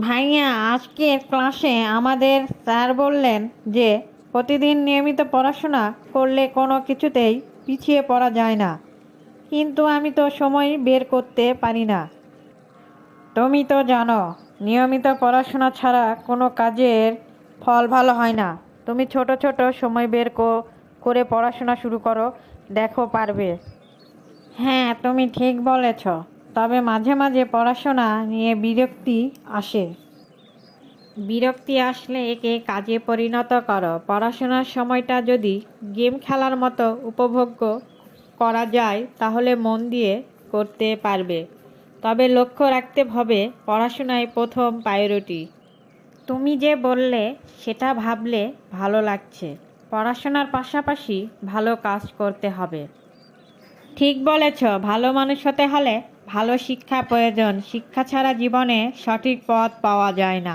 ভাইয়া আজকের ক্লাসে আমাদের স্যার বললেন যে, প্রতিদিন নিয়মিত পড়াশোনা করলে কোনো কিছুতেই পিছিয়ে পড়া যায় না। কিন্তু আমি তো সময় বের করতে পারি না। তুমি তো জানো, নিয়মিত পড়াশোনা ছাড়া কোনো কাজের ফল ভালো হয় না। তুমি ছোট ছোট সময় বের করে পড়াশোনা শুরু করো, দেখো পারবে। হ্যাঁ তুমি ঠিক বলেছ। তবে মাঝে মাঝে পড়াশোনা নিয়ে বিরক্তি আসে। বিরক্তি আসলে একে কাজে পরিণত করো। পড়াশোনার সময়টা যদি গেম খেলার মতো উপভোগ্য করা যায়, তাহলে মন দিয়ে করতে পারবে। তবে লক্ষ্য রাখতে হবে, পড়াশোনায় প্রথম প্রায়োরিটি তুমি যে বললে, সেটা ভাবলে ভালো লাগছে। পড়াশোনার পাশাপাশি ভালো কাজ করতে হবে। ঠিক বলেছ, ভালো মানুষ হতে হলে ভালো শিক্ষা প্রয়োজন। শিক্ষা ছাড়া জীবনে সঠিক পথ পাওয়া যায় না।